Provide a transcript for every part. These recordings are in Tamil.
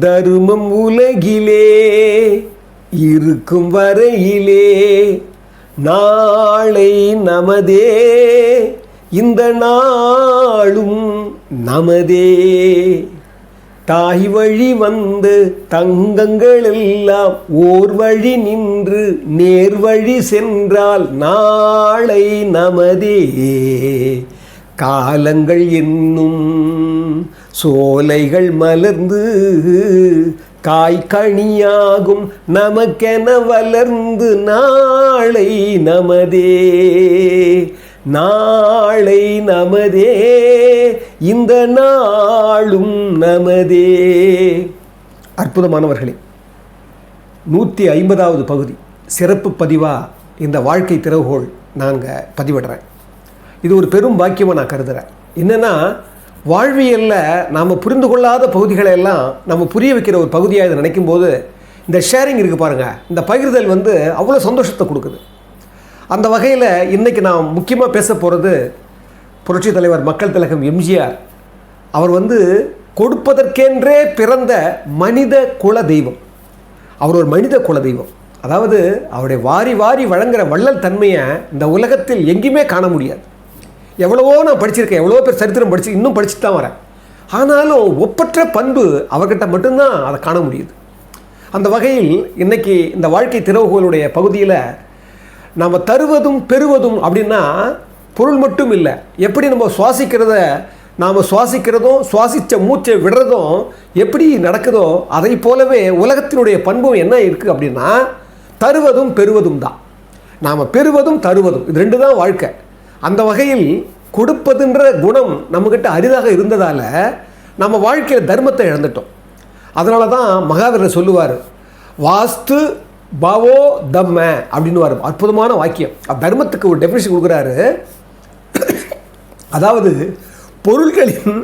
தருமம் உலகிலே இருக்கும் வரையிலே. நாளை நமதே இந்த நாளும் நமதே. தாய் வழி வந்து தங்கங்கள் எல்லாம் ஓர் வழி நின்று நேர் வழி சென்றால் நாளை நமதே. காலங்கள் என்னும் சோலைகள் மலர்ந்து காய்கனியாகும் நமக்கென வளர்ந்து நாளை நமதே நாளை நமதே இந்த நாளும் நமதே. அற்புதமானவர்களே நூற்றி ஐம்பதாவது பகுதி சிறப்பு பதிவாக இந்த வாழ்க்கை திறவுகோள் நாங்கள் பதிவிடுறேன். இது ஒரு பெரும் பாக்கியமாக நான் கருதுகிறேன் என்னென்னா வாழ்வியலில் நாம் புரிந்து கொள்ளாத பகுதிகளை எல்லாம் நம்ம புரிய வைக்கிற ஒரு பகுதியாக இதை நினைக்கும் போது இந்த ஷேரிங் இருக்குது பாருங்கள் இந்த பகிர்தல் வந்து அவ்வளோ சந்தோஷத்தை கொடுக்குது. அந்த வகையில் இன்றைக்கி நான் முக்கியமாக பேச போகிறது புரட்சித் தலைவர் மக்கள் திலகம் எம்ஜிஆர். அவர் வந்து கொடுப்பதற்கென்றே பிறந்த மனித குல தெய்வம். அவர் ஒரு மனித குல தெய்வம். அதாவது அவருடைய வாரி வாரி வழங்குற வள்ளல் தன்மையை இந்த உலகத்தில் எங்கேயுமே காண முடியாது. எவ்வளவோ நான் படிச்சிருக்கேன் எவ்வளோ பேர் சரித்திரம் படிச்சு இன்னும் படிச்சுட்டு தான் வரேன். ஆனாலும் ஒப்பற்ற பண்பு அவர்கிட்ட மட்டும்தான் அதை காண முடியுது. அந்த வகையில் இன்றைக்கி இந்த வாழ்க்கை திறவுகோளுடைய பகுதியில் நம்ம தருவதும் பெறுவதும் அப்படின்னா பொருள் மட்டும் இல்லை. எப்படி நம்ம சுவாசிக்கிறத நாம் சுவாசிக்கிறதும் சுவாசித்த மூச்சை விடுறதும் எப்படி நடக்குதோ அதை போலவே உலகத்தினுடைய பண்பும் என்ன இருக்குது அப்படின்னா தருவதும் பெறுவதும் தான். நாம் பெறுவதும் தருவதும். இது ரெண்டு தான் வாழ்க்கை. அந்த வகையில் கொடுப்பதுன்ற குணம் நம்மக்கிட்ட அரிதாக இருந்ததால் நம்ம வாழ்க்கையில் தர்மத்தை இழந்துட்டோம். அதனால தான் மகாவீரர் சொல்லுவார் வாஸ்து பாவோ தம்ம அப்படின்னு அற்புதமான வாக்கியம். தர்மத்துக்கு ஒரு டெஃபினேஷன் கொடுக்குறாரு. அதாவது பொருள்களின்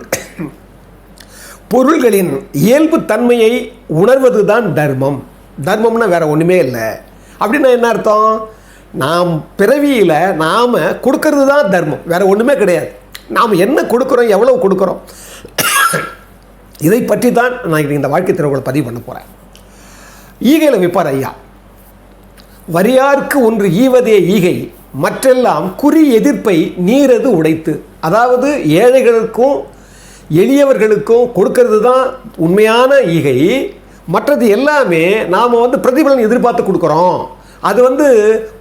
பொருள்களின் இயல்பு தன்மையை உணர்வது தான் தர்மம். தர்மம்னா வேற ஒன்றுமே இல்லை. அப்படின்னா என்ன அர்த்தம்? நாம் பிறவியில் நாம் கொடுக்கறது தான் தர்மம். வேறு ஒன்றுமே கிடையாது. நாம் என்ன கொடுக்குறோம் எவ்வளோ கொடுக்குறோம்? இதை பற்றி தான் நான் இந்த வாழ்க்கை திறவுகளை பதிவு பண்ண போகிறேன் ஈகையில் விற்பார் ஐயா. வரியார்க்கு ஒன்று ஈவதே ஈகை மற்றெல்லாம் குறி எதிர்ப்பை நீரது உடைத்து. அதாவது ஏழைகளுக்கும் எளியவர்களுக்கும் கொடுக்கறது தான் உண்மையான ஈகை. மற்றது எல்லாமே நாம் வந்து பிரதிபலன் எதிர்பார்த்து கொடுக்குறோம். அது வந்து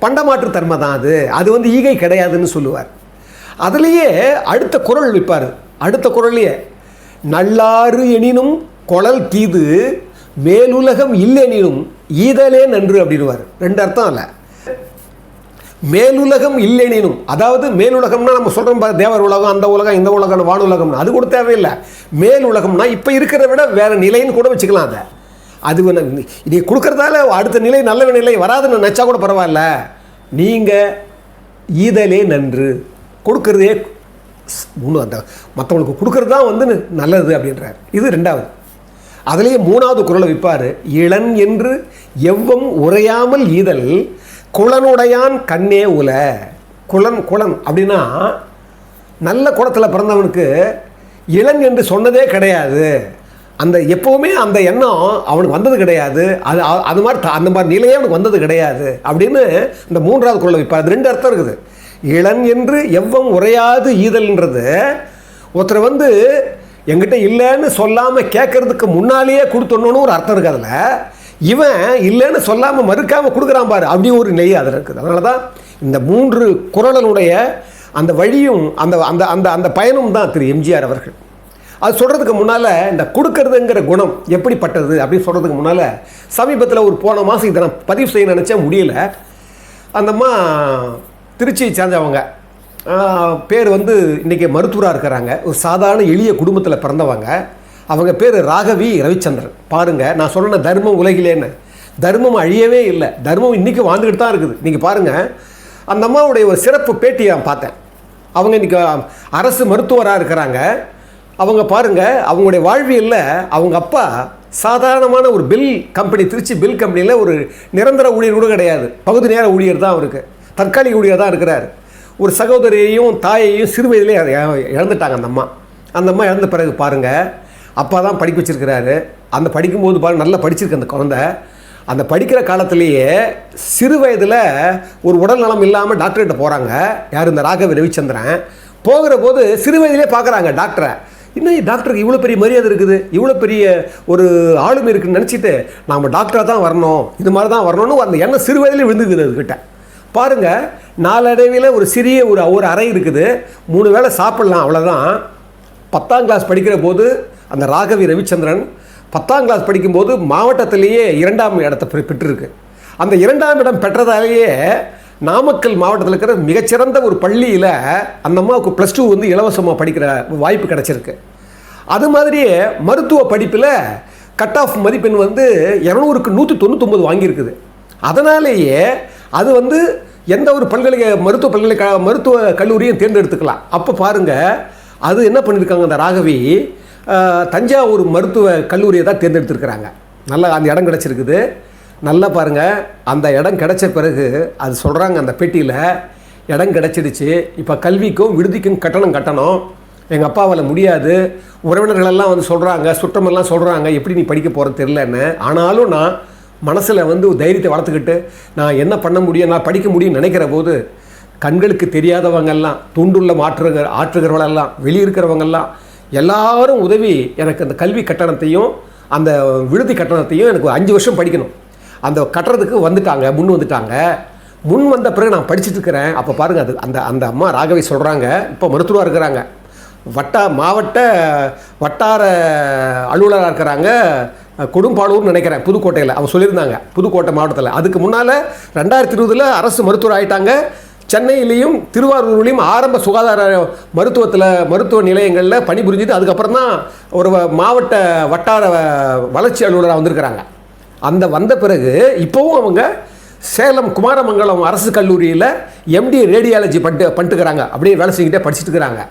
பண்டமாற்று தர்ம தான் அது. அது வந்து ஈகை கிடையாதுன்னு சொல்லுவார். அதுலேயே அடுத்த குரல் விற்பார் அடுத்த குரல்லையே நல்லாறு எனினும் குழல் தீது மேலுலகம் இல்லெனினும் ஈதலே நன்று அப்படின்னுவார். ரெண்டு அர்த்தம் இல்லை மேலுலகம் இல்லெனினும் அதாவது மேலுலகம்னா நம்ம சொல்கிறோம் தேவர் உலகம் அந்த உலகம் இந்த உலகம் வானுலகம்னு அது கூட தேவையில்லை. மேலுலகம்னா இப்போ இருக்கிறத விட வேற நிலைன்னு கூட வச்சுக்கலாம் அதை. அது நீ கொடுக்குறதால அடுத்த நிலை நல்ல நிலை வராதுன்னு நினச்சா கூட பரவாயில்ல. நீங்கள் ஈதலே நன்று. கொடுக்கறதே மூணு அந்த மற்றவங்களுக்கு கொடுக்கறது தான் வந்து நல்லது அப்படின்றார். இது ரெண்டாவது. அதுலேயே மூணாவது குரலை விற்பார் இளன் என்று எவ்வம் உரையாமல் ஈதல் குளனுடையான் கண்ணே உல. குளன் குளன் அப்படின்னா நல்ல குளத்தில் பிறந்தவனுக்கு இளன் என்று சொன்னதே கிடையாது. அந்த எப்போவுமே அந்த எண்ணம் அவனுக்கு வந்தது கிடையாது. அது அது மாதிரி அந்த மாதிரி நிலையே அவனுக்கு வந்தது கிடையாது. அப்படின்னு இந்த மூன்றாவது குரல் இப்போ அது ரெண்டு அர்த்தம் இருக்குது. இளன் என்று எவ்வம் உரையாது ஈதல்ன்றது ஒருத்தர் வந்து எங்கிட்ட இல்லைன்னு சொல்லாமல் கேட்கறதுக்கு முன்னாலேயே கொடுத்துடணும்னு ஒரு அர்த்தம் இருக்குது அதில். இவன் இல்லைன்னு சொல்லாமல் மறுக்காமல் கொடுக்குறான் பாரு. அப்படி ஒரு நிலை அதில் இருக்குது. அதனால தான் இந்த மூன்று குரலனுடைய அந்த வழியும் அந்த அந்த அந்த அந்த பயனும் தான் திரு எம்ஜிஆர் அவர்கள். அது சொல்கிறதுக்கு முன்னால் இந்த கொடுக்கறதுங்கிற குணம் எப்படிப்பட்டது அப்படின்னு சொல்கிறதுக்கு முன்னால் சமீபத்தில் ஒரு போன மாதம் இதை நான் பதிவு செய்ய நினச்சா முடியல. அந்தம்மா திருச்சியை சேர்ந்தவங்க. பேர் வந்து இன்றைக்கி மருத்துவராக இருக்கிறாங்க. ஒரு சாதாரண எளிய குடும்பத்தில் பிறந்தவங்க. அவங்க பேர் ராகவி ரவிச்சந்திரன். பாருங்கள் நான் சொன்ன தர்மம் உலகிலேன்னு தர்மம் அழியவே இல்லை. தர்மம் இன்றைக்கி வாழ்ந்துக்கிட்டு தான் இருக்குது. நீங்கள் பாருங்கள் அந்த அம்மாவுடைய ஒரு சிறப்பு பேட்டியை நான் பார்த்தேன். அவங்க இன்றைக்கி அரசு மருத்துவராக இருக்கிறாங்க. அவங்க பாருங்கள் அவங்களுடைய வாழ்வியலில் அவங்க அப்பா சாதாரணமான ஒரு பில் கம்பெனி திருச்சி பில் கம்பெனியில் ஒரு நிரந்தர ஊழியர் கூட கிடையாது. பகுதி நேர ஊழியர் தான் அவருக்கு. தற்காலிக ஊழியர் தான் இருக்கிறார். ஒரு சகோதரியையும் தாயையும் சிறு வயதிலே அதை இழந்துட்டாங்க அந்த அம்மா. அந்த அம்மா இழந்த பிறகு பாருங்கள் அப்பா தான் படிக்க வச்சிருக்கிறாரு. அந்த படிக்கும்போது பாரு நல்லா படிச்சிருக்கு அந்த குழந்தை. அந்த படிக்கிற காலத்திலேயே சிறு வயதில் ஒரு உடல் நலம் இல்லாமல் டாக்டர்கிட்ட போகிறாங்க யார்? இந்த ராகவி ரவிச்சந்திரன். போகிற போது சிறு வயதிலே பார்க்குறாங்க டாக்டரை இன்னும் டாக்டருக்கு இவ்வளோ பெரிய மரியாதை இருக்குது? இவ்வளோ பெரிய ஒரு ஆளுமை இருக்குன்னு நினச்சிட்டு நாம் டாக்டராக தான் வரணும். இது மாதிரி தான் வரணும்னு அந்த எண்ணம் சிறு வயதிலே விழுந்துக்குது அதுக்கிட்ட பாருங்க நாளடைவில் ஒரு சிறிய ஒரு ஒரு அறை இருக்குது. மூணு வேளை சாப்பிட்லாம் அவ்வளோதான் பத்தாம் கிளாஸ் படிக்கிற போது அந்த ராகவி ரவிச்சந்திரன் பத்தாம் கிளாஸ் படிக்கும்போது மாவட்டத்திலேயே இரண்டாம் இடத்தை பெ- பெற்றிருக்கு. அந்த இரண்டாம் இடம் பெற்றதாலேயே நாமக்கல் மாவட்டத்தில் இருக்கிற மிகச்சிறந்த ஒரு பள்ளியில் அந்த அம்மாவுக்கு ப்ளஸ் டூ வந்து இலவசமாக படிக்கிற வாய்ப்பு கிடச்சிருக்கு. அது மாதிரியே மருத்துவ படிப்பில் கட் ஆஃப் மதிப்பெண் வந்து இரநூறுக்கு நூற்றி தொண்ணூத்தொம்பது வாங்கியிருக்குது. அதனாலேயே அது வந்து எந்த ஒரு பல்கலைக்கழக மருத்துவ பல்கலைக்கழக மருத்துவ கல்லூரியும் தேர்ந்தெடுத்துக்கலாம். அப்போ பாருங்கள் அது என்ன பண்ணியிருக்காங்க அந்த ராகவி? தஞ்சாவூர் மருத்துவ கல்லூரியை தான் தேர்ந்தெடுத்திருக்கிறாங்க. நல்லா அந்த இடம் கிடச்சிருக்குது. நல்லா பாருங்கள் அந்த இடம் கிடைச்ச பிறகு அது சொல்கிறாங்க அந்த பெட்டியில் இடம் கிடச்சிடுச்சு. இப்போ கல்விக்கும் விடுதிக்கும் கட்டணம் கட்டணும். எங்கள் அப்பாவால் முடியாது. உறவினர்களெல்லாம் வந்து சொல்கிறாங்க சுற்றமெல்லாம் சொல்கிறாங்க எப்படி நீ படிக்க போகிறது தெரிலன்னு ஆனாலும் நான் மனசில் வந்து ஒரு தைரியத்தை வளர்த்துக்கிட்டு நான் என்ன பண்ண முடியும் நான் படிக்க முடியும்னு நினைக்கிற போது கண்களுக்கு தெரியாதவங்கெல்லாம் துண்டுள்ள மாற்றுகிற ஆற்றுகிறவளெல்லாம் வெளியிருக்கிறவங்கெல்லாம் எல்லாரும் உதவி எனக்கு அந்த கல்வி கட்டணத்தையும் அந்த விடுதி கட்டணத்தையும் எனக்கு ஒரு அஞ்சு வருஷம் படிக்கணும். அந்த கட்டுறதுக்கு வந்துட்டாங்க முன் வந்துட்டாங்க. முன் வந்த பிறகு நான் படிச்சுட்டு இருக்கிறேன் அப்போ பாருங்கள் அது அந்த அந்த அம்மா ராகவி சொல்கிறாங்க இப்போ மருத்துவராக இருக்கிறாங்க. வட்டா மாவட்ட வட்டார அலுவலராக இருக்கிறாங்க. கொடும்பாளூர்னு நினைக்கிறேன் புதுக்கோட்டையில். அவங்க சொல்லியிருந்தாங்க புதுக்கோட்டை மாவட்டத்தில். அதுக்கு முன்னால் ரெண்டாயிரத்தி இருபதில் அரசு மருத்துவர் ஆகிட்டாங்க சென்னையிலையும் திருவாரூர்லேயும் ஆரம்ப சுகாதார மருத்துவத்தில் மருத்துவ நிலையங்களில் பணிபுரிஞ்சுட்டு அதுக்கப்புறம் தான் ஒரு வ- மாவட்ட வட்டார வளர்ச்சி அலுவலராக வந்திருக்கிறாங்க. அந்த வந்த பிறகு இப்போவும் அவங்க சேலம் குமாரமங்கலம் அரசு கல்லூரியில் எம்டி ரேடியாலஜி பண்ணிட்டு பண்ணிட்டுக்கிறாங்க அப்படியே வேலை செஞ்சுக்கிட்டே படிச்சுட்டு இருக்கிறாங்க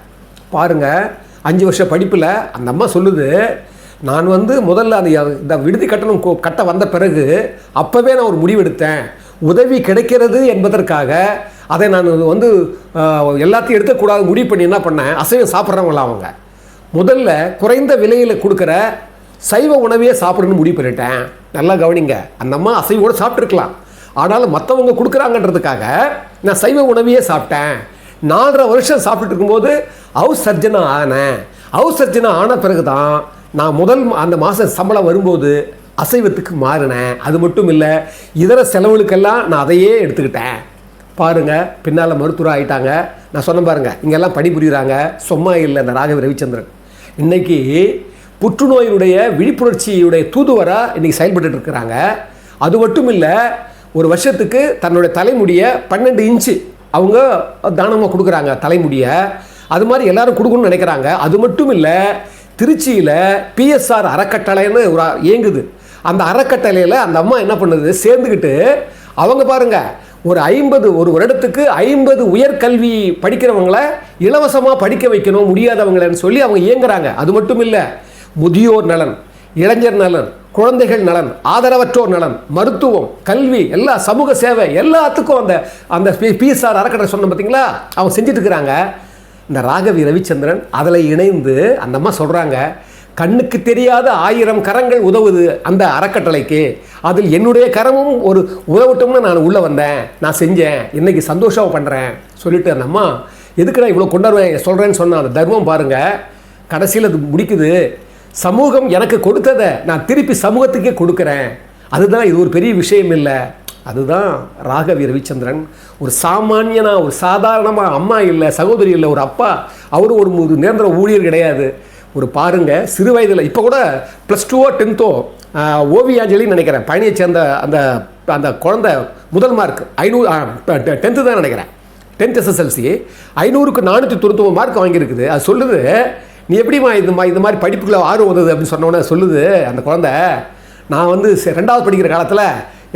பாருங்கள் அஞ்சு வருஷம் படிப்பில் அந்த அம்மா சொல்லுது நான் வந்து முதல்ல அந்த இந்த விடுதி கட்டணம் கட்ட வந்த பிறகு அப்போவே நான் ஒரு முடிவெடுத்தேன். உதவி கிடைக்கிறது என்பதற்காக அதை நான் வந்து எல்லாத்தையும் எடுக்கக்கூடாது முடிவு பண்ணி என்ன பண்ணேன்? அசைவம் சாப்பிட்றவங்களா அவங்க. முதல்ல குறைந்த விலையில் கொடுக்குற சைவ உணவையே சாப்பிடணும்னு முடிவு பண்ணிட்டேன். நல்லா கவனிங்க. அந்த அம்மா அசைவோடு சாப்பிட்ருக்கலாம் ஆனாலும் மற்றவங்க கொடுக்குறாங்கன்றதுக்காக நான் சைவ உணவையே சாப்பிட்டேன். நாலரை வருஷம் சாப்பிட்டு இருக்கும்போது ஹவுஸ் சர்ஜனை ஆனேன். ஹவுஸ் சர்ஜனை ஆன பிறகு தான் நான் முதல் அந்த மாதம் சம்பளம் வரும்போது அசைவத்துக்கு மாறினேன். அது மட்டும் இல்லை இதர செலவுகளுக்கெல்லாம் நான் அதையே எடுத்துக்கிட்டேன். பாருங்கள் பின்னால் மருத்துவர் ஆகிட்டாங்க நான் சொன்ன பாருங்கள் இங்கெல்லாம் பணிபுரியுறாங்க. சும்மா இல்லை இந்த ராகவி ரவிச்சந்திரன். இன்றைக்கி புற்றுநோயினுடைய விழிப்புணர்ச்சியுடைய தூதுவராக இன்றைக்கி செயல்பட்டு இருக்கிறாங்க அது மட்டும் இல்லை ஒரு வருஷத்துக்கு தன்னுடைய தலைமுடியை பன்னெண்டு இன்ச்சு அவங்க தானமாக கொடுக்குறாங்க தலைமுடியை. அது மாதிரி எல்லாரும் கொடுக்கணும்னு நினைக்கிறாங்க. அது மட்டும் இல்லை திருச்சியில் பிஎஸ்ஆர் அறக்கட்டளைன்னு ஒரு இயங்குது. அந்த அறக்கட்டளையில் அந்த அம்மா என்ன பண்ணுது? சேர்ந்துக்கிட்டு அவங்க பாருங்க ஒரு ஐம்பது ஒரு வருடத்துக்கு ஐம்பது உயர்கல்வி படிக்கிறவங்கள இலவசமாக படிக்க வைக்கணும் முடியாதவங்களன்னு சொல்லி அவங்க இயங்குறாங்க. அது மட்டும் இல்லை முதியோர் நலன் இளைஞர் நலன் குழந்தைகள் நலன் ஆதரவற்றோர் நலன் மருத்துவம் கல்வி எல்லா சமூக சேவை எல்லாத்துக்கும் அந்த அந்த பிஎஸ்ஆர் அறக்கட்டளை சொன்ன பார்த்தீங்களா அவங்க செஞ்சுட்டு இருக்கிறாங்க இந்த ராகவி ரவிச்சந்திரன் அதில் இணைந்து அந்த அம்மா சொல்கிறாங்க கண்ணுக்கு தெரியாத ஆயிரம் கரங்கள் உதவுது அந்த அறக்கட்டளைக்கு. அதில் என்னுடைய கரமும் ஒரு உதவட்டும்னு நான் உள்ளே வந்தேன். நான் செஞ்சேன். இன்னைக்கு சந்தோஷம் பண்ணுறேன் சொல்லிட்டு அந்த அம்மா எதுக்கு நான் இவ்வளோ கொண்டாடுவேன்? சொல்கிறேன்னு சொன்ன அந்த தர்மம் பாருங்கள் கடைசியில் அது முடிக்குது. சமூகம் எனக்கு கொடுத்ததை நான் திருப்பி சமூகத்துக்கே கொடுக்குறேன். அதுதான் இது ஒரு பெரிய விஷயம் இல்லை. அதுதான் ராகவி ரவிச்சந்திரன். ஒரு சாமானியனா ஒரு சாதாரணமாக அம்மா இல்லை சகோதரி இல்லை ஒரு அப்பா அவரும் ஒரு ஒரு நிரந்தர ஊழியர் கிடையாது. ஒரு பாருங்க சிறு வயதில் இப்போ கூட ப்ளஸ் டூவோ டென்த்தோ ஓவியாஞ்சலின்னு நினைக்கிறேன். பழனியை சேர்ந்த அந்த அந்த குழந்தை முதல் மார்க் ஐநூறு டென்த்து தான் நினைக்கிறேன். டென்த் எஸ்எஸ்எல்சி ஐநூறுக்கு நானூற்றி தொண்ணூத்தொம்பது மார்க் வாங்கியிருக்குது. அது சொல்லுது நீ எப்படிம்மா இது மா இந்த மாதிரி படிப்புக்குள்ள ஆர்வம் வந்தது அப்படின்னு சொன்னோன்னே சொல்லுது அந்த குழந்தை. நான் வந்து ரெண்டாவது படிக்கிற காலத்தில்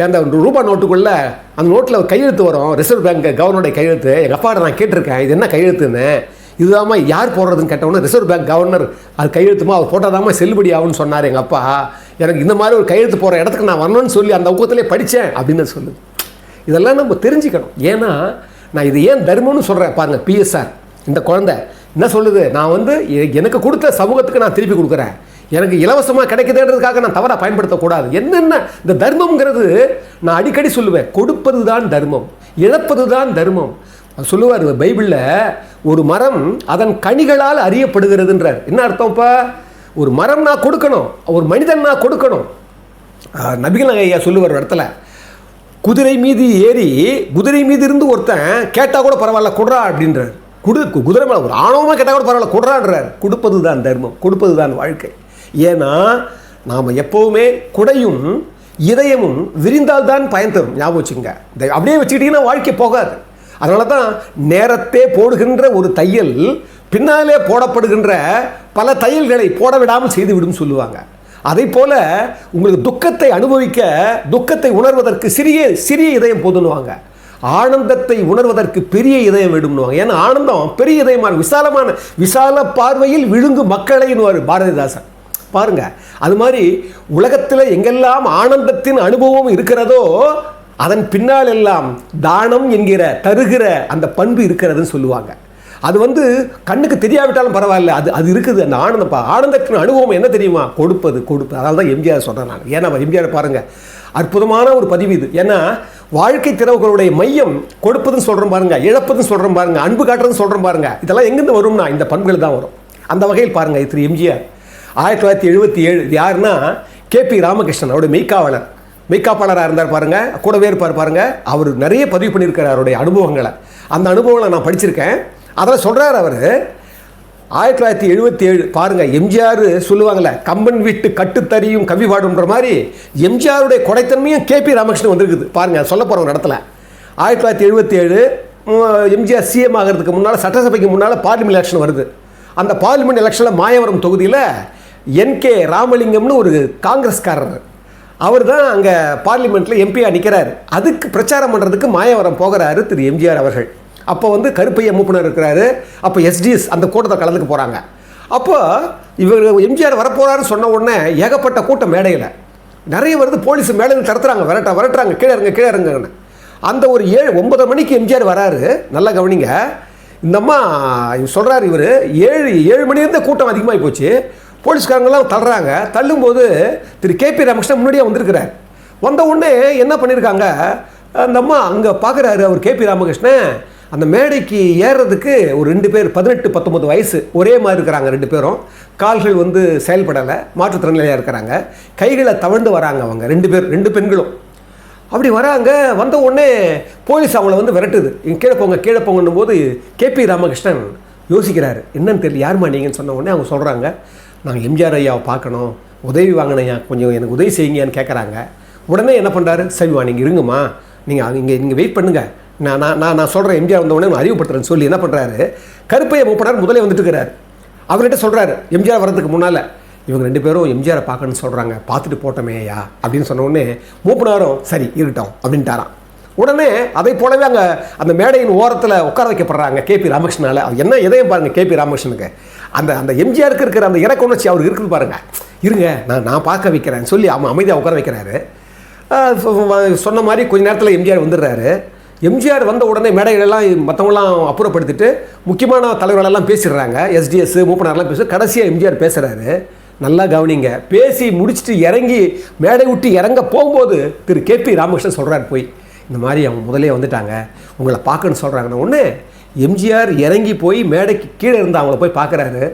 அந்த ரூபா நோட்டுக்குள்ளே அந்த நோட்டில் கையெழுத்து வரும். ரிசர்வ் பேங்க் கவர்னருடைய கையெழுத்து. எங்கள் அப்பாட்ட நான் கேட்டிருக்கேன் இது என்ன கையெழுத்துன்னு. இதுதாம்மா யார் போடுறதுன்னு கேட்டவொன்னே ரிசர்வ் பேங்க் கவர்னர் அது கையெழுத்துமா? அவர் போட்டாதாம்மா செல்லுபடி ஆகும்னு சொன்னார் எங்கள் அப்பா. எனக்கு இந்த மாதிரி ஒரு கையெழுத்து போகிற இடத்துக்கு நான் வரணும்னு சொல்லி அந்த ஊக்கத்திலே படித்தேன் அப்படின்னு சொல்லுது. இதெல்லாம் நம்ம தெரிஞ்சுக்கணும். ஏன்னா நான் இது ஏன் தர்மம்னு சொல்கிறேன் பாருங்கள் பிஎஸ்ஆர் இந்த குழந்தை. என்ன சொல்லுது? நான் வந்து எ- எனக்கு கொடுத்த சமூகத்துக்கு நான் திருப்பி கொடுக்குறேன். எனக்கு இலவசமாக கிடைக்குதுன்றதுக்காக நான் தவறாக பயன்படுத்தக்கூடாது. என்னென்ன இந்த தர்மம்ங்கிறது நான் அடிக்கடி சொல்லுவேன். கொடுப்பது தான் தர்மம். இழப்பது தான் தர்மம் சொல்லுவார் பைபிளில் ஒரு மரம் அதன் கனிகளால் அறியப்படுகிறதுன்றார். என்ன அர்த்தம் இப்போ ஒரு மரம் நான் கொடுக்கணும். ஒரு மனிதன் நான் கொடுக்கணும். நபிகள் ஐயா சொல்லுவார் ஒரு இடத்துல குதிரை மீது ஏறி குதிரை மீது இருந்து ஒருத்தன் கேட்டால் கூட பரவாயில்ல கொடுறா அப்படின்றார். குடு கு- குதிரை மேலே ஒரு ஆணவமாக கேட்டால் கூட பரவாயில்ல கொடுறான்றார். கொடுப்பது தான் தர்மம் கொடுப்பது தான் வாழ்க்கை. ஏன்னா நாம் எப்போவுமே குடையும் இதயமும் விரிந்தால் தான் பயன் தரும். ஞாபகம் வச்சுங்க இந்த அப்படியே வச்சுக்கிட்டிங்கன்னா வாழ்க்கை போகாது. அதனால தான் நேரத்தே போடுகின்ற ஒரு தையல் பின்னாலே போடப்படுகின்ற பல தையல்களை போட விடாமல் செய்து விடும் சொல்லுவாங்க. அதே போல் உங்களுக்கு துக்கத்தை அனுபவிக்க துக்கத்தை உணர்வதற்கு சிறிய சிறிய இதயம் போதுன்னுவாங்க. ஆனந்தத்தை உணர்வதற்கு பெரிய இதயம் வேண்டும்னுவாங்க. ஏன்னா ஆனந்தம் பெரிய இதயமான விசாலமான விசால பார்வையில் விழுங்கு மக்களைன்னுவார் பாரதிதாசன். பாருங்க அது மாதிரி உலகத்தில் எங்கெல்லாம் ஆனந்தத்தின் அனுபவம் இருக்கிறதோ அதன் பின்னால் எல்லாம் தானம் என்கிற தருகிற அந்த பண்பு இருக்கிறதுன்னு சொல்லுவாங்க. அது வந்து கண்ணுக்கு தெரியாவிட்டாலும் பரவாயில்ல அது அது இருக்குது அந்த ஆனந்தம். ஆனந்தத்தின் அனுபவம் என்ன தெரியுமா? கொடுப்பது கொடுப்பது. அதனால தான் எம்ஜிஆர் சொல்கிறேன் நான். ஏன்னா எம்ஜிஆர் பாருங்கள் அற்புதமான ஒரு பதிவு இது. ஏன்னா வாழ்க்கை திறவுகளுடைய மையம் கொடுப்பதுன்னு சொல்கிறோம் பாருங்க இழப்பதுன்னு சொல்கிறோம் பாருங்க அன்பு காட்டுறதுன்னு சொல்கிறோம் பாருங்க. இதெல்லாம் எங்கேருந்து வரும்னா இந்த பண்புகள் தான் வரும். அந்த வகையில் பாருங்க திரு எம்ஜிஆர். ஆயிரத்தி தொள்ளாயிரத்தி எழுபத்தி ஏழு இது யாருன்னா கேபி ராமகிருஷ்ணன் அவருடைய மெய்க்காவலர். மெய்க்காப்பாளராக இருந்தார் பாருங்க கூடவே இருப்பார் பாருங்க. அவர் நிறைய பதிவு பண்ணியிருக்கார் அவருடைய அனுபவங்களை. அந்த அனுபவங்களை நான் படிச்சிருக்கேன். அதில் சொல்கிறார் அவர் ஆயிரத்தி தொள்ளாயிரத்தி எழுபத்தி ஏழு பாருங்கள் எம்ஜிஆர் சொல்லுவாங்கள்ல கம்பன் வீட்டு கட்டுத்தறியும் கவி பாடுன்ற மாதிரி எம்ஜிஆருடைய கொடைத்தன்மையும் கேபி ராமகிருஷ்ணன் வந்திருக்குது. பாருங்கள் சொல்ல போகிறவங்க இடத்துல. ஆயிரத்தி தொள்ளாயிரத்தி எழுபத்தி ஏழு எம்ஜிஆர் சிஎம் ஆகிறதுக்கு முன்னால் சட்டசபைக்கு முன்னால் பார்லிமெண்ட் எலெக்ஷன் வருது. அந்த பார்லிமெண்ட் எலெக்ஷனில் மாயவரம் தொகுதியில் என்கே ராமலிங்கம்னு ஒரு காங்கிரஸ்காரர். அவர் தான் அங்கே பார்லிமெண்ட்டில் எம்பியாக நிற்கிறார் அதுக்கு பிரச்சாரம் பண்ணுறதுக்கு மாயவரம் போகிறாரு திரு எம்ஜிஆர் அவர்கள். அப்போ வந்து கருப்பைய மூப்பனர் இருக்கிறாரு. அப்போ எஸ்டிஎஸ் அந்த கூட்டத்தை கலந்துக்க போகிறாங்க அப்போ இவர் எம்ஜிஆர் வரப்போறாருன்னு சொன்ன உடனே ஏகப்பட்ட கூட்டம் மேடையில். நிறைய வருது போலீஸ் மேடையில் தடுத்துறாங்க விரட்ட விரட்டுறாங்க கீழே இறங்க கீழே இறங்குன்னு. அந்த ஒரு ஏழு ஒன்பது மணிக்கு எம்ஜிஆர் வராரு. நல்லா கவனிங்க. இந்தம்மா இவர் சொல்கிறார் இவர் ஏழு ஏழு மணிலேருந்து கூட்டம் அதிகமாகி போச்சு. போலீஸ்காரங்களாம் தள்ளுறாங்க. தள்ளும்போது திரு கே பி ராமகிருஷ்ணன் முன்னாடியே வந்திருக்கிறார். வந்த உடனே என்ன பண்ணியிருக்காங்க அந்த அம்மா அங்கே பார்க்குறாரு அவர் கே பி ராமகிருஷ்ணன். அந்த மேடைக்கு ஏறுறதுக்கு ஒரு ரெண்டு பேர் பதினெட்டு பத்தொம்பது வயசு ஒரே மாதிரி இருக்கிறாங்க ரெண்டு பேரும். கால்கள் வந்து செயல்படலை மாற்றுத்திறனிலையாக இருக்கிறாங்க. கைகளை தவழ்ந்து வராங்க அவங்க ரெண்டு பேர் ரெண்டு பெண்களும். அப்படி வராங்க வந்த உடனே போலீஸ் அவங்கள வந்து விரட்டுது. கீழே போங்க கீழே போங்கன்னும் போது கேபி ராமகிருஷ்ணன் யோசிக்கிறாரு. என்னன்னு தெரியல யாரும்மா நீங்கன்னு சொன்ன உடனே அவங்க சொல்கிறாங்க நாங்கள் எம்ஜிஆர் ஐயாவை பார்க்கணும். உதவி வாங்கினையா கொஞ்சம் எனக்கு உதவி செய்யுங்கன்னு கேட்குறாங்க உடனே என்ன பண்ணுறாரு சரிவா நீங்கள் இருங்கம்மா. நீங்கள் இங்கே நீங்கள் வெயிட் பண்ணுங்கள் நான் நான் நான் நான் சொல்கிறேன் எம்ஜிஆர் வந்த உடனே நான் அறிவுப்படுத்துறேன்னு சொல்லி என்ன பண்ணுறாரு கருப்பையை மூப்பனார் முதலே வந்துட்டு இருக்கிறாரு. அவர்கிட்ட சொல்கிறாரு எம்ஜிஆர் வர்றதுக்கு முன்னால். இவங்க ரெண்டு பேரும் எம்ஜிஆரை பார்க்கணும்னு சொல்கிறாங்க பார்த்துட்டு போட்டோமேயா? அப்படின்னு சொன்ன உடனே மூப்பனாரும் சரி இருக்கட்டும் அப்படின்ட்டாராம். உடனே அதை போலவே அங்கே அந்த மேடையின் ஓரத்தில் உட்கார வைக்கப்படுறாங்க கேபி ராமகிருஷ்ணனால அது என்ன எதையும் பாருங்க கேபி ராமகிருஷ்ணனுக்கு. அந்த அந்த எம்ஜிஆருக்கு இருக்கிற அந்த இறக்க உணர்ச்சி அவருக்கு இருக்குது பாருங்கள் இருங்க நான் நான் பார்க்க வைக்கிறேன்னு சொல்லி அவன் அமைதியாக உட்கார வைக்கிறாரு. சொன்ன மாதிரி கொஞ்ச நேரத்தில் எம்ஜிஆர் வந்துடுறாரு. எம்ஜிஆர் வந்த உடனே மேடைகளெல்லாம் மற்றவங்களாம் அப்புறப்படுத்திட்டு முக்கியமான தலைவர்களெல்லாம் பேசிடுறாங்க. எஸ்டிஎஸ் மூப்பனார்லாம் பேசி கடைசியாக எம்ஜிஆர் பேசுகிறாரு நல்லா கவனிங்க. பேசி முடிச்சுட்டு இறங்கி மேடை விட்டு இறங்க போகும்போது திரு கேபி ராமகிருஷ்ணன் சொல்கிறார் போய். இந்த மாதிரி அவங்க முதலே வந்துட்டாங்க. உங்களை பார்க்கணும்னு சொல்கிறாங்கன்னு ஒன்று எம்ஜிஆர் இறங்கி போய் மேடைக்கு கீழே இருந்து அவங்கள போய் பார்க்குறாரு.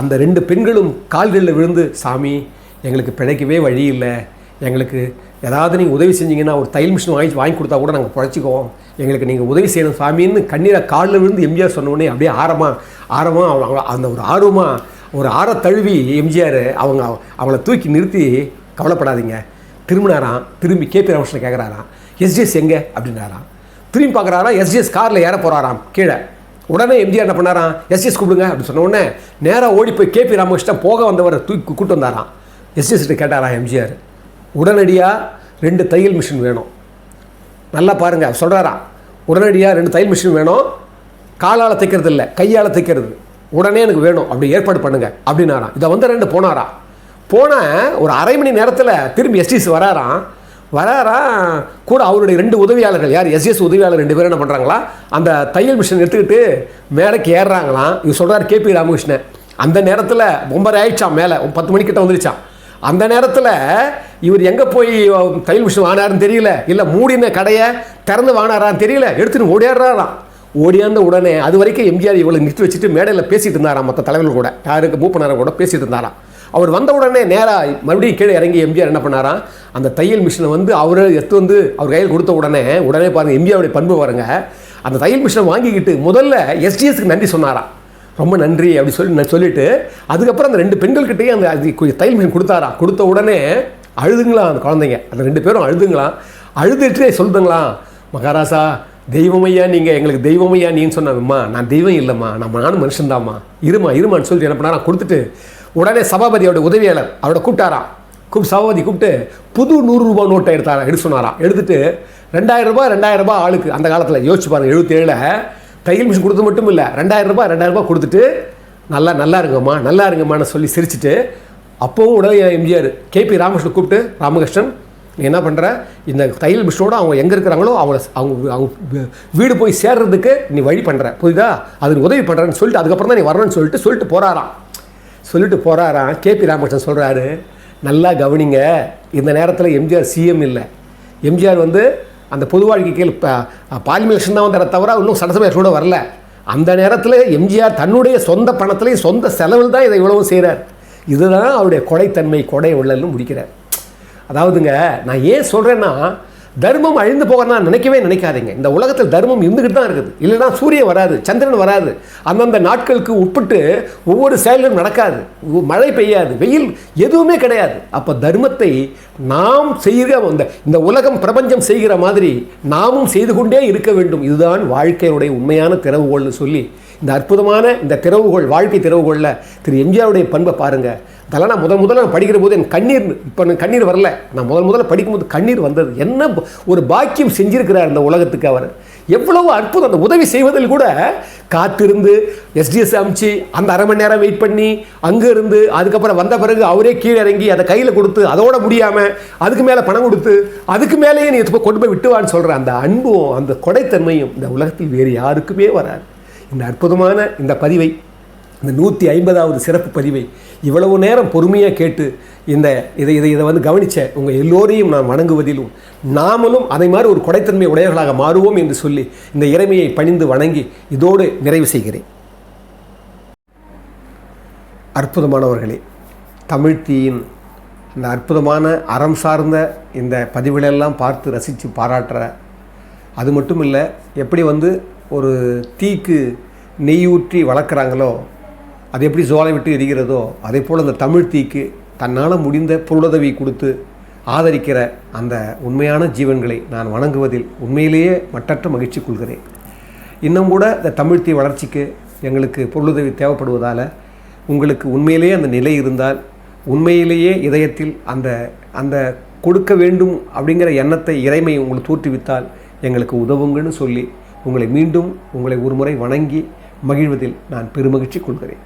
அந்த ரெண்டு பெண்களும் கால்களில் விழுந்து சாமி எங்களுக்கு பிழைக்கவே வழி இல்லை. எங்களுக்கு ஏதாவது நீங்கள் உதவி செஞ்சீங்கன்னா ஒரு தையல் மிஷின் வாங்கி வாங்கி கொடுத்தா கூட நாங்கள் பிழைச்சிக்குவோம். எங்களுக்கு நீங்கள் உதவி செய்யணும் சாமின்னு கண்ணீரை காலில் விழுந்து எம்ஜிஆர் சொன்னோடனே அப்படியே ஆரமாக ஆரமாக அவங்க அந்த ஒரு ஆர்வமாக ஒரு ஆற தழுவி எம்ஜிஆர் அவங்க அவளை தூக்கி நிறுத்தி கவலைப்படாதீங்க. திரும்பினாராம் திரும்பி கேபி ராமகிருஷ்ணன் கேட்குறாராம் எஸ்ஜிஎஸ் எங்கே? அப்படின்னாராம் திரும்பி பார்க்குறாராம் எஸ்ஜிஎஸ் காரில் ஏற போகிறாராம் கீழே. உடனே எம்ஜிஆர் என்ன பண்ணாராம்? எஸ்ஜிஎஸ் கூப்பிடுங்க அப்படின்னு சொன்ன உடனே நேராக ஓடி போய் கேபி ராமகிருஷ்ணன் போக வந்தவரை தூக்கி கூப்பிட்டு வந்தாராம். எஸ்ஜிஎஸ்கிட்ட கேட்டாராம் எம்ஜிஆர். உடனடியாக ரெண்டு தையல் மிஷின் வேணும். நல்லா பாருங்க சொல்கிறாரா உடனடியாக ரெண்டு தையல் மிஷின் வேணும். காலால் தைக்கிறது இல்லை கையால் தைக்கிறது. உடனே எனக்கு வேணும் அப்படி ஏற்பாடு பண்ணுங்க அப்படின்னாராம். இதை வந்து ரெண்டு போனாரா போன ஒரு அரை மணி நேரத்தில் திரும்பி எஸ்டிஸ் வராராம். வராரா கூட அவருடைய ரெண்டு உதவியாளர்கள் யார்? எஸ்எஸ் உதவியாளர் ரெண்டு பேரும் என்ன பண்ணுறாங்களா அந்த தையல் மிஷின் எடுத்துக்கிட்டு மேடைக்கு ஏறுறாங்களாம். இவர் சொல்கிறார் கேபி ராமகிருஷ்ணன். அந்த நேரத்தில் ஒன்பது ஆயிடுச்சான் மேலே பத்து மணிக்கிட்ட வந்துருச்சான் அந்த நேரத்தில் இவர் எங்கே போய் தையல் மிஷின் வாங்கினாருன்னு தெரியல. இல்லை மூடின கடையை திறந்து வாங்கினாரான்னு தெரியல. எடுத்துட்டு ஓடியாடுறாராம். ஓடியாந்த உடனே அது வரைக்கும் எம்ஜிஆர் இவளை நிறுத்தி வச்சுட்டு மேடையில் பேசிகிட்டு இருந்தாராம் மற்ற தலைவர்கள் கூட. யாருக்கு மூப்பனார கூட பேசிகிட்டு இருந்தாராம். அவர் வந்த உடனே நேராக மறுபடியும் கீழே இறங்கி எம்ஜிஆர் என்ன பண்ணாராம்? அந்த தையல் மிஷினை வந்து அவர் எடுத்து வந்து அவர் கையில் கொடுத்த உடனே உடனே பாருங்கள் எம்ஜிஆருடைய பண்பு பாருங்க. அந்த தையல் மிஷினை வாங்கிக்கிட்டு முதல்ல எஸ்டிஎஸ்க்கு நன்றி சொன்னாராம். ரொம்ப நன்றி அப்படி சொல்லி நான் சொல்லிட்டு அதுக்கப்புறம் அந்த ரெண்டு பெண்கள்கிட்டயும் அந்த அது தையல் மிஷின் கொடுத்தாரா? கொடுத்த உடனே அழுதுங்களாம் அந்த குழந்தைங்க? அந்த ரெண்டு பேரும் அழுதுங்களாம் அழுதுட்டு சொல்லுதுங்களாம் மகாராசா தெய்வமையா நீங்கள் எங்களுக்கு தெய்வமையா நீன்னு சொன்னாங்கம்மா நான் தெய்வம் இல்லைம்மா. நான் நானும் மனுஷன்தாம்மா. இருமா இருமான்னு சொல்லிட்டு என்ன பண்ணாராம் கொடுத்துட்டு உடனே சபாபதியோட உதவியாளர் அவரோட கூப்பிட்டாராம் கூப்பிட்டு சபாபதி கூப்பிட்டு புது நூறுரூபா நோட்டை எடுத்தாரா? எடுத்து சொன்னாராம் எடுத்துட்டு ரெண்டாயிரம் ரூபாய் ரெண்டாயிரம் ரூபாய் ஆளுக்கு. அந்த காலத்தில் யோசிச்சு பாருங்கள் எழுபத்தேழில் தையல் மிஷின் கொடுத்தது மட்டும் இல்லை ரெண்டாயிரம் ரூபாய் ரெண்டாயிரம் ரூபாய் கொடுத்துட்டு நல்லா நல்லா இருங்கம்மா நல்லா இருங்கம்மான்னு சொல்லி சிரிச்சுட்டு அப்போவும் உடனே எம்ஜிஆர் கேபி ராமகிருஷ்ணன் கூப்பிட்டு ராமகிருஷ்ணன் நீ என்ன பண்ணுற இந்த தையல் மிஷினோட அவங்க எங்கே இருக்கிறாங்களோ அவங்கள அவங்க அவங்க வீடு போய் சேர்றதுக்கு நீ வழி பண்ணுற புரியுதா? அதுக்கு உதவி பண்ணுறேன்னு சொல்லிட்டு அதுக்கப்புறம் தான் நீ வரணும்னு சொல்லிட்டு சொல்லிட்டு போகிறாராம் சொல்லிட்டு போகிறாராம் கேபி ராமகிருஷ்ணன் சொல்கிறாரு நல்லா கவனிங்க இந்த நேரத்தில் எம்ஜிஆர் சிஎம் இல்லை. எம்ஜிஆர் வந்து அந்த பொது வாழ்க்கைக்கு பார்லிமெண்ட் எலெக்ஷன் தான் வந்தார தவிர இன்னும் சட்டசபை கூட வரல. அந்த நேரத்தில் எம்ஜிஆர் தன்னுடைய சொந்த பணத்திலையும் சொந்த செலவில் தான் இதை இவ்வளவும் செய்கிறார் இதுதான் அவருடைய கொடைத்தன்மை கொடை உள்ளல்னு முடிக்கிறார். அதாவதுங்க நான் ஏன் சொல்கிறேன்னா தர்மம் அழிந்து போக நினைக்கவே நினைக்காதீங்க. இந்த உலகத்தில் தர்மம் இருந்துக்கிட்டு தான் இருக்குது. இல்லைனா சூரியன் வராது சந்திரன் வராது. அந்தந்த நாட்களுக்கு உட்பட்டு ஒவ்வொரு செயல்களும் நடக்காது. மழை பெய்யாது வெயில் எதுவுமே கிடையாது. அப்போ தர்மத்தை நாம் செய்கிற அந்த இந்த உலகம் பிரபஞ்சம் செய்கிற மாதிரி நாமும் செய்து கொண்டே இருக்க வேண்டும். இதுதான் வாழ்க்கையுடைய உண்மையான திறவுகோள்னு சொல்லி இந்த அற்புதமான இந்த திறவுகோள் வாழ்க்கை திறவுகோளில் திரு எம்ஜிஆருடைய பண்பை பாருங்கள் அதெல்லாம் நான் முதல் முதல்ல நான் படிக்கிற போது எனக்கு கண்ணீர் இப்போ எனக்கு கண்ணீர் வரல. நான் முதல் முதல்ல படிக்கும்போது கண்ணீர் வந்தது. என்ன ஒரு பாக்கியம் செஞ்சிருக்கிறார் இந்த உலகத்துக்கு அவர். எவ்வளவு அற்புதம். அந்த உதவி செய்வதில் கூட காத்திருந்து எஸ்டிஎஸ் அமிச்சு அந்த அரை மணி நேரம் வெயிட் பண்ணி அங்கே இருந்து அதுக்கப்புறம் வந்த பிறகு அவரே கீழே இறங்கி அதை கையில் கொடுத்து அதோட முடியாமல் அதுக்கு மேலே பணம் கொடுத்து அதுக்கு மேலேயே நீ இப்போ கொண்டு போய் விட்டுவான்னு சொல்கிற அந்த அன்பும் அந்த கொடைத்தன்மையும் இந்த உலகத்தில் வேறு யாருக்குமே வராது. இந்த அற்புதமான இந்த பதிவை இந்த நூற்றி ஐம்பதாவது சிறப்பு பதிவை இவ்வளவு நேரம் பொறுமையாக கேட்டு இந்த இதை இதை இதை வந்து கவனித்த உங்கள் எல்லோரையும் நான் வணங்குவதிலும் நாமளும் அதை மாதிரி ஒரு கொடைத்தன்மை உடையவர்களாக மாறுவோம் என்று சொல்லி இந்த இறைமையை பணிந்து வணங்கி இதோடு நிறைவு செய்கிறேன். அற்புதமானவர்களே தமிழ்த்தீயின் இந்த அற்புதமான அறம் சார்ந்த இந்த பதிவுகளெல்லாம் பார்த்து ரசித்து பாராட்டுற அது மட்டும் இல்லை எப்படி வந்து ஒரு தீக்கு நெய்யூற்றி வளர்க்குறாங்களோ அது எப்படி ஜோலை விட்டு எரிகிறதோ அதே போல் அந்த தமிழ் தீக்கு தன்னால் முடிந்த பொருளுதவி கொடுத்து ஆதரிக்கிற அந்த உண்மையான ஜீவன்களை நான் வணங்குவதில் உண்மையிலேயே மட்டற்ற மகிழ்ச்சி கொள்கிறேன். இன்னும் கூட இந்த தமிழ் தீ வளர்ச்சிக்கு எங்களுக்கு பொருளுதவி தேவைப்படுவதால் உங்களுக்கு உண்மையிலேயே அந்த நிலை இருந்தால் உண்மையிலேயே இதயத்தில் அந்த அந்த கொடுக்க வேண்டும் அப்படிங்கிற எண்ணத்தை இறைமை உங்களுக்கு தூற்றுவித்தால் எங்களுக்கு உதவுங்கன்னு சொல்லி உங்களை மீண்டும் உங்களை ஒருமுறை வணங்கி மகிழ்வதில் நான் பெருமகிழ்ச்சி கொள்கிறேன்.